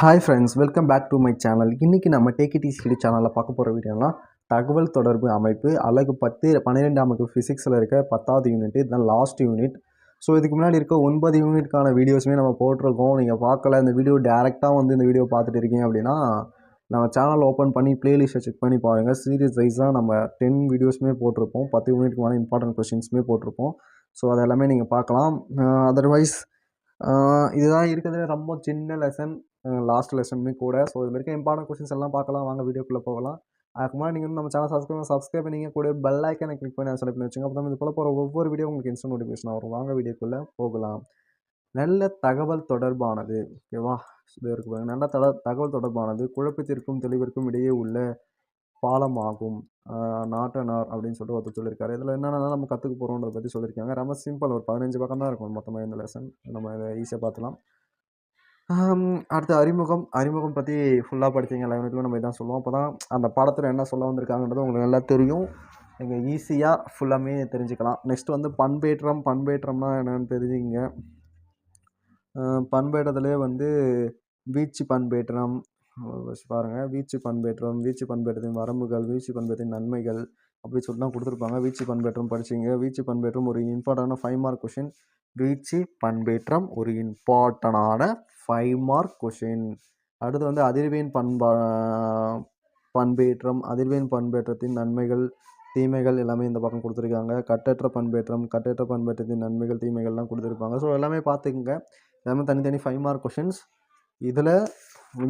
Hi friends welcome back to my channel இன்றைக்கி நம்ம take சேனலில் பார்க்க போகிற வீடியோனா தகவல் தொடர்பு அமைப்பு அழகு பத்து பன்னிரெண்டாம் அமைப்பு ஃபிசிக்ஸில் இருக்க பத்தாவது யூனிட் இதுதான் லாஸ்ட் யூனிட் ஸோ இதுக்கு முன்னாடி இருக்க ஒன்பது யூனிட்கான வீடியோஸுமே நம்ம போட்டிருக்கோம். நீங்கள் பார்க்கல இந்த வீடியோ டேரெக்டாக வந்து இந்த வீடியோ பார்த்துட்டு இருக்கீங்க அப்படின்னா நம்ம சேனல் ஓப்பன் பண்ணி ப்ளேலிஸ்ட்டை செக் பண்ணி பாருங்கள் சீரியஸ் வைஸாக நம்ம டென் வீடியோஸுமே போட்டிருப்போம். பத்து யூனிட்க்கு மேலே இம்பார்ட்டன்ட் கொஷின்ஸுமே போட்டிருப்போம். ஸோ அதெல்லாமே நீங்கள் பார்க்கலாம். அதர்வைஸ் இதுதான் இருக்கிறதுல ரொம்ப சின்ன லெசன் லாஸ்ட் லெசனுமே கூட. ஸோ இது வரைக்கும் இம்பார்ட்டன்ட் கொஸ்டின்ஸ் எல்லாம் பார்க்கலாம். வாங்க வீடியோக்குள்ளே போகலாம். அதுக்கு முன்னாடி நீங்கள் நம்ம சேனல் சப்ஸ்கிரைப் சப்ஸ்கிரைப் பண்ணிங்க கூட பெல் ஐக்கனை கிளிக் பண்ணி செலக்ட் பண்ணி வச்சுங்க. அப்போ இது போல போகிற ஒவ்வொரு வீடியோ உங்களுக்கு இன்ஸ்டன்ட் நோட்டிஃபிகேஷன் வரும். வாங்க வீடியோக்குள்ளே போகலாம். நல்ல தகவல் தொடர்பானது. ஓகேவா இது இருக்கு பாருங்க. நல்ல தட தகவல் தொடர்பானது. குழப்பத்திற்கும் தெளிவிற்கும் இடையே உள்ள பாலமாகும். நாட்டனார் அப்படின்னு சொல்லிட்டு ஒருத்தர் சொல்லியிருக்காரு இதில் என்னென்னா நம்ம கற்றுக்க போகிறோன்றதை பற்றி சொல்லியிருக்காங்க ரொம்ப சிம்பிள் ஒரு பதினஞ்சு பக்கம் தான் இருக்கும். மொத்தமாக இந்த லெசன் நம்ம இதை ஈஸியாக பார்த்துலாம் அடுத்து அறிமுகம். அறிமுகம் பற்றி ஃபுல்லாக படித்தீங்க லெவனுக்குள்ள நம்ம இதான் சொல்லுவோம். அப்போ தான் அந்த பாடத்தில் என்ன சொல்ல வந்திருக்காங்கன்றது உங்களுக்கு நல்லா தெரியும். நீங்கள் ஈஸியாக ஃபுல்லாமே தெரிஞ்சுக்கலாம். நெக்ஸ்ட் வந்து பண்பேற்றம். பண்பேற்றம்னா என்னென்னு தெரிஞ்சுங்க பண்பேற்றத்துலேயே வந்து வீச்சு பண்பேற்றம். பாருங்கள் வீச்சு பண்பேற்றம். வீச்சு பண்பேற்றத்தின் வரம்புகள் வீச்சு பண்பேற்றத்தின் நன்மைகள். அப்படி சொல்லிட்டு தான் கொடுத்துருப்பாங்க. வீச்சு பண்பேற்றம் படிச்சிங்க. வீச்சு பண்பேற்றம் ஒரு இம்பார்ட்டண்டான ஃபைவ் மார்க் கொஷின் வீச்சு பண்பேற்றம் ஒரு இம்பார்ட்டனான ஃபைவ் மார்க் கொஷின் அடுத்து வந்து அதிர்வேன் பண்பா பண்பேற்றம் அதிர்வேன் பண்பேற்றத்தின் நன்மைகள் தீமைகள் எல்லாமே இந்த பக்கம் கொடுத்துருக்காங்க. கட்டற்ற பண்பேற்றம் கட்டற்ற பண்பேற்றத்தின் நன்மைகள் தீமைகள்லாம் கொடுத்துருப்பாங்க. ஸோ எல்லாமே பார்த்துக்குங்க. எல்லாமே தனித்தனி ஃபைவ் மார்க் கொஷின்ஸ் இதில்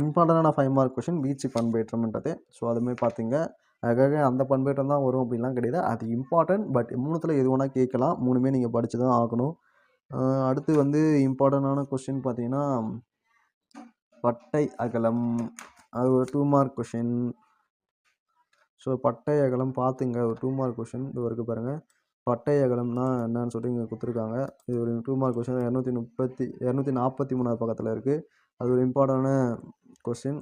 இம்பார்ட்டண்டான ஃபைவ் மார்க் கொஷின் வீச்சு பண்பேற்றம்ன்றது. ஸோ அதுமாதிரி பார்த்துங்க. அதுக்காக அந்த பண்பேற்றம் தான் வரும் அப்படின்லாம் கிடையாது. அது இம்பார்ட்டன்ட் பட் மூணுத்தில் எது வேணால் கேட்கலாம். மூணுமே நீங்கள் படித்து தான் ஆகணும் அடுத்து வந்து இம்பார்ட்டண்டான கொஷின் பார்த்தீங்கன்னா பட்டை அகலம். அது ஒரு டூ மார்க் கொஷின் ஸோ பட்டை அகலம் பார்த்துங்க. ஒரு டூ மார்க் கொஷின் இது வரைக்கும் பாருங்கள் பட்டை அகலம்னா என்னன்னு சொல்லிட்டு இங்கே கொடுத்துருக்காங்க. இது ஒரு டூ மார்க் கொஷின் இரநூத்தி முப்பத்தி இரநூத்தி நாற்பத்தி மூணாவது பக்கத்தில் இருக்குது அது ஒரு இம்பார்ட்டண்டான கொஷின்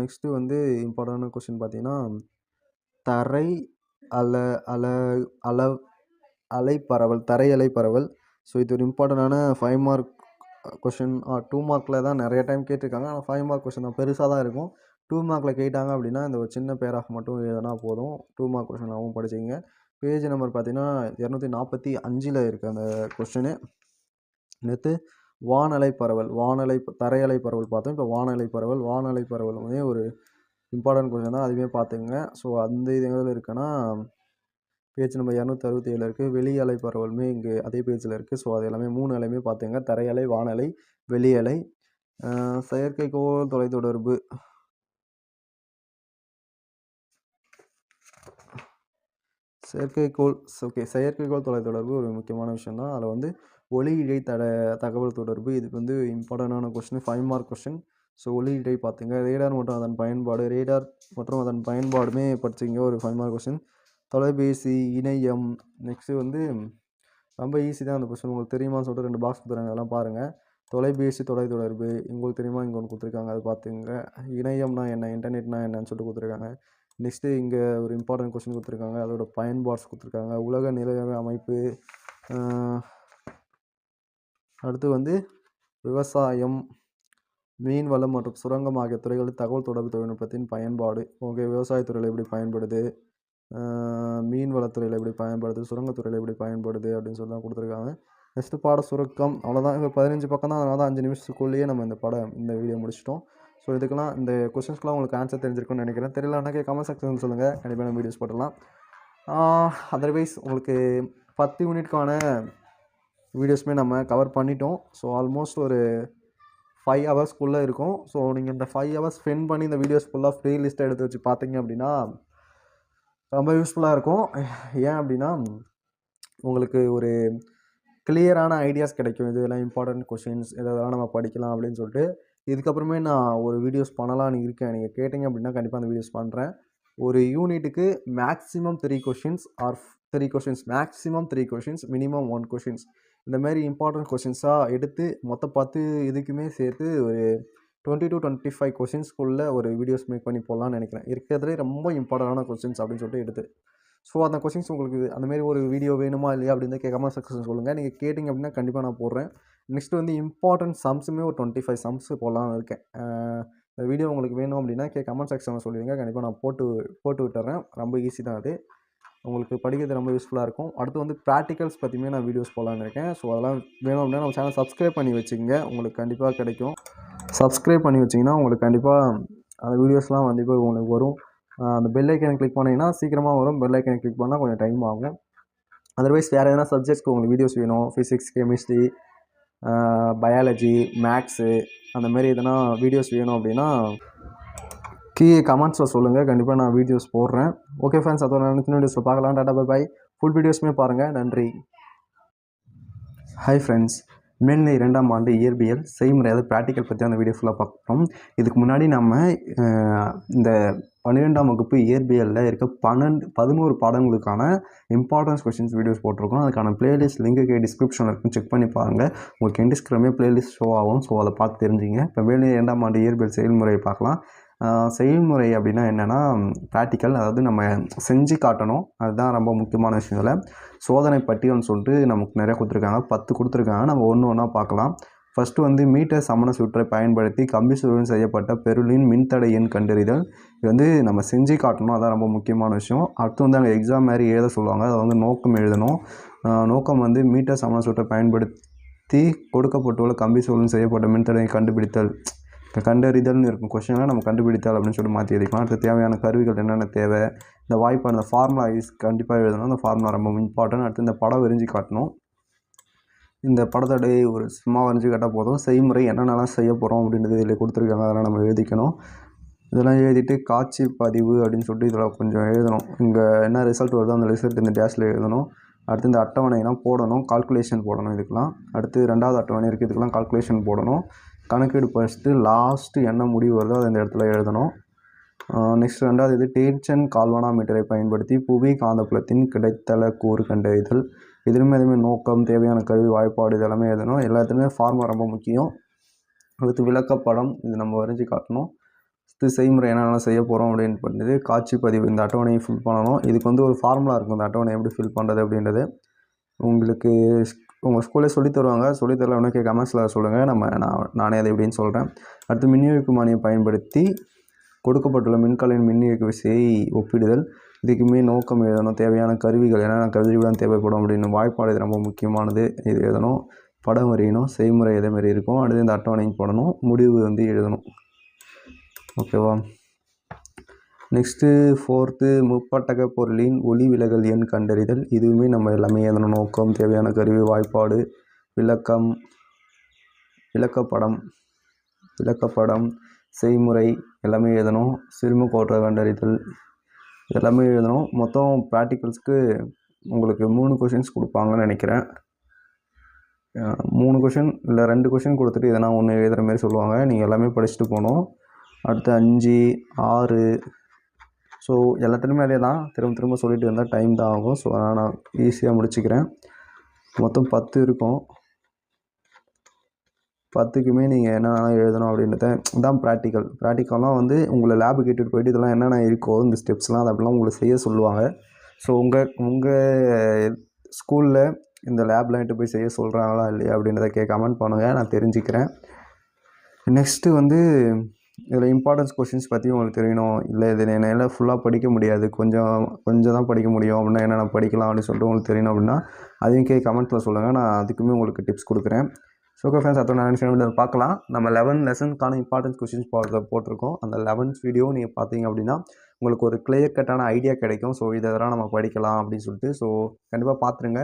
நெக்ஸ்ட்டு வந்து இம்பார்ட்டண்டான கொஷின் பார்த்தீங்கன்னா தரை அல அல அல அலைப்பரவல் தரை அலை பரவல் ஸோ இது ஒரு இம்பார்ட்டண்டான ஃபைவ் மார்க் கொஷின் டூ மார்க்கில் தான் நிறைய டைம் கேட்டிருக்காங்க. ஆனால் ஃபைவ் மார்க் கொஷின் தான் பெருசாக தான் இருக்கும். டூ மார்க்கில் கேட்டாங்க அப்படின்னா இந்த ஒரு சின்ன பேராக மட்டும் எழுதினா போதும். டூ மார்க் கொஷினாகவும் படிச்சிங்க பேஜ் நம்பர் பார்த்தீங்கன்னா இரநூத்தி நாற்பத்தி அஞ்சில் இருக்குது அந்த கொஷினு நேற்று வானலை பரவல் வானலை தரையலை பரவல் பார்த்தோம். இப்போ வானலை பரவல் வானலை பரவல் வந்து ஒரு இம்பார்ட்டன்ட் கொஷின் தான். அதுவுமே பார்த்துங்க ஸோ அந்த இது எதில் இருக்குன்னா பேஜ் நம்பர் இரநூத்தி அறுபத்தி ஏழு இருக்குது வெளி அலை பரவலுமே இங்கே அதே பேஜில் இருக்குது ஸோ அது எல்லாமே மூணு அலையுமே பார்த்துங்க தரையலை வானலை வெளியலை. செயற்கைக்கோள் தொலைத்தொடர்பு. செயற்கைக்கோள் ஓகே செயற்கைக்கோள் தொலைத்தொடர்பு ஒரு முக்கியமான விஷயம் தான் அதில் வந்து ஒளி இடை தட தகவல் தொடர்பு இதுக்கு வந்து இம்பார்ட்டண்டான question five mark question so ஒளி இடை பார்த்துங்க. ரேடார் மற்றும் அதன் பயன்பாடு ரேடார் மற்றும் அதன் பயன்பாடுமே படிச்சிங்க ஒரு ஃபைவ் மார்க் கொஸ்டின் தொலைபேசி இணையம் நெக்ஸ்ட்டு வந்து ரொம்ப ஈஸி தான் அந்த கொஸ்டின் உங்களுக்கு தெரியுமான்னு சொல்லிட்டு ரெண்டு பாக்ஸ் கொடுத்துறாங்க அதெல்லாம் பாருங்கள் தொலைபேசி தொலைத்தொடர்பு உங்களுக்கு தெரியுமா? இங்கே ஒன்று கொடுத்துருக்காங்க. அது பார்த்துங்க. இணையம்னா என்ன? இன்டர்நெட்னா என்னன்னு சொல்லிட்டு கொடுத்துருக்காங்க. நெக்ஸ்ட்டு இங்கே ஒரு இம்பார்ட்டன்ட் கொஸ்டின் கொடுத்துருக்காங்க. அதோட பயன்பாட்ஸ் கொடுத்துருக்காங்க. உலக நிலவர அமைப்பு அடுத்து வந்து விவசாயம் மீன் வளம் மற்றும் சுரங்கம் ஆகிய துறைகளில் தகவல் தொடர்பு தொழில்நுட்பத்தின் பயன்பாடு. ஓகே விவசாயத்துறையில் எப்படி பயன்படுது? மீன் வளத்துறையில் எப்படி பயன்படுது? சுரங்கத்துறையில் எப்படி பயன்படுது? அப்படின்னு சொல்லி தான் கொடுத்துருக்காங்க. நெக்ஸ்ட்டு பாட சுருக்கம். அவ்வளோதான் இப்போ பதினஞ்சு பக்கம் தான் அதனால தான் அஞ்சு நிமிஷத்துக்குள்ளேயே நம்ம இந்த படம் இந்த வீடியோ முடிச்சிட்டோம். ஸோ இதுக்கெல்லாம் இந்த கொஸ்டின்ஸ்க்குலாம் உங்களுக்கு ஆன்சர் தெரிஞ்சிருக்கும்னு நினைக்கிறேன். தெரியலனாக்கே கமெண்ட் செக்ஷன் சொல்லுங்கள் கண்டிப்பாக நம்ம வீடியோஸ் போடலாம் அதர்வைஸ் உங்களுக்கு பத்து யூனிட்கான வீடியோஸுமே நம்ம கவர் பண்ணிட்டோம். ஸோ ஆல்மோஸ்ட் ஒரு ஃபைவ் ஹவர்ஸ்க்குள்ளே இருக்கும். ஸோ நீங்கள் இந்த ஃபைவ் ஹவர்ஸ் ஸ்பெண்ட் பண்ணி இந்த வீடியோஸ் ஃபுல்லாக ஃப்ரீ லிஸ்ட்டை எடுத்து வச்சு பார்த்தீங்க அப்படின்னா ரொம்ப யூஸ்ஃபுல்லாக இருக்கும். ஏன் அப்படின்னா உங்களுக்கு ஒரு கிளியரான ஐடியாஸ் கிடைக்கும். இதெல்லாம் இம்பார்ட்டன்ட் கொஷின்ஸ் இதெல்லாம் நம்ம படிக்கலாம் அப்படின்னு சொல்லிட்டு. இதுக்கப்புறமே நான் ஒரு வீடியோஸ் பண்ணலான்னு இருக்கேன். நீங்கள் கேட்டிங்க அப்படின்னா கண்டிப்பாக அந்த வீடியோஸ் பண்ணுறேன் ஒரு யூனிட்டுக்கு maximum three questions or three questions maximum three questions minimum one questions இந்த மாதிரி இம்பார்ட்டன்ட் கொஷின்ஸாக எடுத்து மொத்த பத்து இதுக்குமே சேர்த்து ஒரு டுவெண்ட்டி டு டுவெண்ட்டி ஃபைவ் கொஷின்ஸ்க்குள்ளே ஒரு வீடியோஸ் மேக் பண்ணி போடலான்னு நினைக்கிறேன். இருக்கிறதுலே ரொம்ப இம்பார்ட்டண்டான கொஷின்ஸ் அப்படின்னு சொல்லிட்டு எடுத்து. ஸோ அந்த கொஷின்ஸ் உங்களுக்கு அந்தமாரி ஒரு வீடியோ வேணுமா இல்லையா அப்படின்னு கேட்காம சக்ஸஸ் சொல்லுங்கள் நீங்கள் கேட்டிங்க அப்படின்னா கண்டிப்பாக நான் போடுறேன். நெக்ஸ்ட்டு வந்து இம்பார்ட்டன்ட் சம்ஸுமே ஒரு டுவெண்ட்டி ஃபைவ் சம்ஸ் போடலான்னு இருக்கேன் இந்த வீடியோ உங்களுக்கு வேணும் அப்படின்னா கே கமெண்ட் செக்ஷனில் சொல்லிடுங்க. கண்டிப்பாக நான் போட்டு போட்டு விட்டுறேன். ரொம்ப ஈஸி தான் அது. உங்களுக்கு படிக்கிறது ரொம்ப யூஸ்ஃபுல்லாக இருக்கும். அடுத்து வந்து ப்ராக்டிகல்ஸ் பற்றியுமே நான் வீடியோஸ் போடலான்னு இருக்கேன். ஸோ அதெல்லாம் வேணும் அப்படின்னா நம்ம சேனல் சப்ஸ்கிரைப் பண்ணி வச்சுக்கோங்க. உங்களுக்கு கண்டிப்பாக கிடைக்கும். சப்ஸ்கிரைப் பண்ணி வச்சிங்கன்னா உங்களுக்கு கண்டிப்பாக அந்த வீடியோஸ்லாம் வந்து இப்போ உங்களுக்கு வரும். அந்த பெல் ஐக்கனை கிளிக் பண்ணிங்கன்னா சீக்கிரமாக வரும். பெல் ஐக்கனை கிளிக் பண்ணால் கொஞ்சம் டைம் ஆகும். அதர்வைஸ் வேறு எதனா சப்ஜெக்ட்ஸ்க்கு உங்களுக்கு வீடியோஸ் வேணும். ஃபிசிக்ஸ் கெமிஸ்ட்ரி பயாலஜி மேக்ஸு அந்தமாரி எதனா வீடியோஸ் வேணும் அப்படின்னா கீ கமெண்ட்ஸில் சொல்லுங்கள் கண்டிப்பாக நான் வீடியோஸ் போடுறேன். ஓகே ஃப்ரெண்ட்ஸ் அதோட நினைச்சு வீடியோஸில் பார்க்கலாம். டாடா பை பை ஃபுல் வீடியோஸுமே பாருங்கள் நன்றி. ஹாய் ஃப்ரெண்ட்ஸ் மேல்நிலை இரண்டாம் ஆண்டு இயற்பியல் செய்முறை அதாவது ப்ராக்டிக்கல் பற்றி அந்த வீடியோ ஃபுல்லாக பார்க்குறோம் இதுக்கு முன்னாடி நம்ம இந்த பன்னிரெண்டாம் வகுப்பு இயற்பியலில் இருக்க பன்னெண்டு பதினோரு பாடங்களுக்கான இம்பார்ட்டன்ஸ் கொஸ்டின்ஸ் வீடியோஸ் போட்டிருக்கோம். அதுக்கான பிளேலிஸ்ட் லிங்க்கு டிஸ்கிரிப்ஷனில் இருக்கும். செக் பண்ணி பாருங்கள் உங்களுக்கு எண்டிஸ்கிரமே பிளேலிஸ்ட் ஷோ ஆகும் ஸோ அதை பார்த்து தெரிஞ்சுங்க. இப்போ வேலை இரண்டாம் ஆண்டு இயற்பியல் செயல்முறையை பார்க்கலாம். செயல்முறை அப்படின்னா என்னென்னா ப்ராக்டிக்கல் அதாவது நம்ம செஞ்சு காட்டணும். அதுதான் ரொம்ப முக்கியமான விஷயம் இதில். சோதனை பட்டியல்னு சொல்லிட்டு நமக்கு நிறைய கொடுத்துருக்காங்க. பத்து கொடுத்துருக்காங்க. நம்ம ஒன்று ஒன்றா பார்க்கலாம். ஃபஸ்ட்டு வந்து மீட்டர் சமண சுற்றை பயன்படுத்தி கம்பி சுருள் செய்யப்பட்ட பெருளின் மின்தடை எண் கண்டறிதல். இது வந்து நம்ம செஞ்சு காட்டணும். அதான் ரொம்ப முக்கியமான விஷயம். அடுத்து வந்து அங்கே எக்ஸாம் மாதிரி எழுத சொல்லுவாங்க. அதை வந்து நோக்கம் எழுதணும். நோக்கம் வந்து மீட்டர் சமண சுற்றை பயன்படுத்தி கொடுக்கப்பட்டுள்ள கம்பி சுருள் செய்யப்பட்ட மின்தடையை கண்டுபிடித்தல். கண்டறிதல்னு இருக்கும் கொஷனில் நம்ம கண்டுபிடித்தால் அப்படின்னு சொல்லிட்டு மாற்றி எழுதிக்கலாம். அடுத்து தேவையான கருவிகள் என்னென்ன தேவை? இந்த வாய்ப்பான அந்த ஃபார்முலா யூஸ் கண்டிப்பாக எழுதணும். அந்த ஃபார்முலா ரொம்ப இம்பார்ட்டன்ட் அடுத்து இந்த படம் விரிஞ்சு காட்டணும். இந்த படத்தோடைய ஒரு சும்மா வரைஞ்சி கேட்டால் போதும். செய்முறை என்னென்னலாம் செய்ய போகிறோம் அப்படின்றது இதில் கொடுத்துருக்காங்க. அதெல்லாம் நம்ம எழுதிக்கணும். இதெல்லாம் எழுதிட்டு காட்சி பதிவு அப்படின்னு சொல்லிட்டு இதில் கொஞ்சம் எழுதணும். இங்கே என்ன ரிசல்ட் வருதோ அந்த ரிசல்ட் இந்த டேஷில் எழுதணும். அடுத்து இந்த அட்டவணையெல்லாம் போடணும். கால்குலேஷன் போடணும் இதுக்கெலாம் அடுத்து ரெண்டாவது அட்டவணை இருக்குது இதுக்கெல்லாம் கால்குலேஷன் போடணும். கணக்கீடு ஃபஸ்ட்டு லாஸ்ட்டு என்ன முடிவு வருதோ அதை இந்த இடத்துல எழுதணும். நெக்ஸ்ட் ரெண்டாவது இது டேட்சன் கால்வனாமீட்டரை பயன்படுத்தி புவி காந்தப்புலத்தின் கிடைத்தல கூறு கண்டறிதல். இதுலையுமே எதுவுமே நோக்கம் தேவையான கல்வி வாய்ப்பாடு இதெல்லாமே எழுதணும் எல்லாத்துலேயுமே ஃபார்முலா ரொம்ப முக்கியம். அடுத்து விளக்கப்படம் இது நம்ம வரைஞ்சி காட்டணும். அடுத்து செய்முறை என்னென்ன செய்ய போகிறோம் அப்படின்னு பண்ணுறது காட்சி பதிவு இந்த அட்டவணையை ஃபில் பண்ணணும். இதுக்கு வந்து ஒரு ஃபார்முலா இருக்கும் இந்த அட்டவணை எப்படி ஃபில் பண்ணுறது அப்படின்றது. உங்களுக்கு உங்கள் ஸ்கூலே சொல்லித் தருவாங்க. சொல்லித் தரல உனக்கு கமெண்ட்ஸில் சொல்லுங்கள் நம்ம நான் நானே அதை எப்படின்னு சொல்கிறேன் அடுத்து மின்னியக்கு மானியம் பயன்படுத்தி கொடுக்கப்பட்டுள்ள மின்கலையின் மின்னியக்கு விசையை ஒப்பிடுதல். இதுக்குமே நோக்கம் எழுதணும். தேவையான கருவிகள் என்னென்ன கருவிகள் தேவைப்படும் அப்படின்னு வாய்ப்பாடு இது ரொம்ப முக்கியமானது. இது எழுதணும். படம் வரையணும். செய்முறை இதே மாதிரி இருக்கும். அடுத்து இந்த அட்டவணைக்கு போடணும். முடிவு வந்து எழுதணும். ஓகேவா நெக்ஸ்ட்டு ஃபோர்த்து முப்பட்டக பொருளின் ஒளி விலகல் எண் கண்டறிதல். இதுவுமே நம்ம எல்லாமே எழுதணும். நோக்கம் தேவையான கருவி வாய்ப்பாடு விளக்கம் விளக்கப்படம் விளக்கப்படம் செய்முறை எல்லாமே எழுதணும். சிறும கோற்ற கண்டறிதல். எல்லாமே எழுதணும். மொத்தம் ப்ராக்டிக்கல்ஸ்க்கு உங்களுக்கு மூணு கொஷின்ஸ் கொடுப்பாங்கன்னு நினைக்கிறேன். மூணு கொஷின் இல்லை ரெண்டு கொஷின் கொடுத்துட்டு எதனா ஒன்று எழுதுகிற மாதிரி சொல்லுவாங்க. நீங்கள் எல்லாமே படிச்சுட்டு போகணும். அடுத்து அஞ்சு ஆறு. ஸோ எல்லாத்துலேயுமே அதே தான். திரும்ப திரும்ப சொல்லிட்டு இருந்தால் டைம் தான் ஆகும். ஸோ அதனால் நான் ஈஸியாக முடிச்சுக்கிறேன். மொத்தம் பத்து இருக்கும். பத்துக்குமே நீங்கள் என்னென்ன எழுதணும் அப்படின்றத தான் ப்ராக்டிக்கல் ப்ராக்டிக்கல்லாம் வந்து உங்களை லேபு கேட்டுட்டு போயிட்டு இதெல்லாம் என்னென்ன இருக்கோ இந்த ஸ்டெப்ஸ்லாம் அது அப்படிலாம் உங்களை செய்ய சொல்லுவாங்க. ஸோ உங்கள் உங்கள் ஸ்கூலில் இந்த லேப்லாம் எட்டு போய் செய்ய சொல்கிறாங்களா இல்லையா அப்படின்றத கே கமெண்ட் பண்ணுங்கள் நான் தெரிஞ்சுக்கிறேன். நெக்ஸ்ட்டு வந்து இதில் இம்பார்ட்டன்ஸ் கொஷின்ஸ் பற்றி உங்களுக்கு தெரியணும். இல்லை இது என்னால் ஃபுல்லாக படிக்க முடியாது. கொஞ்சம் கொஞ்சம் தான் படிக்க முடியும் அப்படின்னா என்னென்ன படிக்கலாம் அப்படின்னு சொல்லிட்டு உங்களுக்கு தெரியணும் அப்படின்னா அதையும் கே கமெண்ட்டில் சொல்லுங்கள் நான் அதுக்குமே உங்களுக்கு டிப்ஸ் கொடுக்குறேன். ஸோ ஃபேன்ஸ் ஃப்ரெண்ட்ஸ் அதோட நான் வீடியோ பார்க்கலாம். நம்ம லெவன் லெசனுக்கான இம்பார்ட்டன்ஸ் கொஷின்ஸ் போட்டு போட்டிருக்கோம். அந்த லெவன்த் வீடியோ நீங்கள் பார்த்தீங்க அப்படின்னா உங்களுக்கு ஒரு கிளியர் கட்டான ஐடியா கிடைக்கும். ஸோ இதெல்லாம் நம்ம படிக்கலாம் அப்படின்னு சொல்லிட்டு ஸோ கண்டிப்பாக பார்த்துருங்க.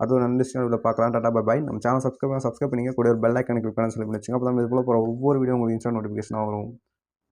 அது நல்ல வீடியோ பார்க்கலாம். டாட்டா பை பை நம்ம சேனல் சப்ஸ்கிரைப் சப்ஸ்கிரைப் பண்ணிங்க. கூட ஒரு பெல் ஐக்கன் கிளிக் பண்ண சொல்லி வச்சுங்க அப்போ தான் இது போல் போகிற ஒவ்வொரு வீடியோ உங்களுக்கு இன்ஸ்டா நோட்டிஃபிகேஷனாக வரும்.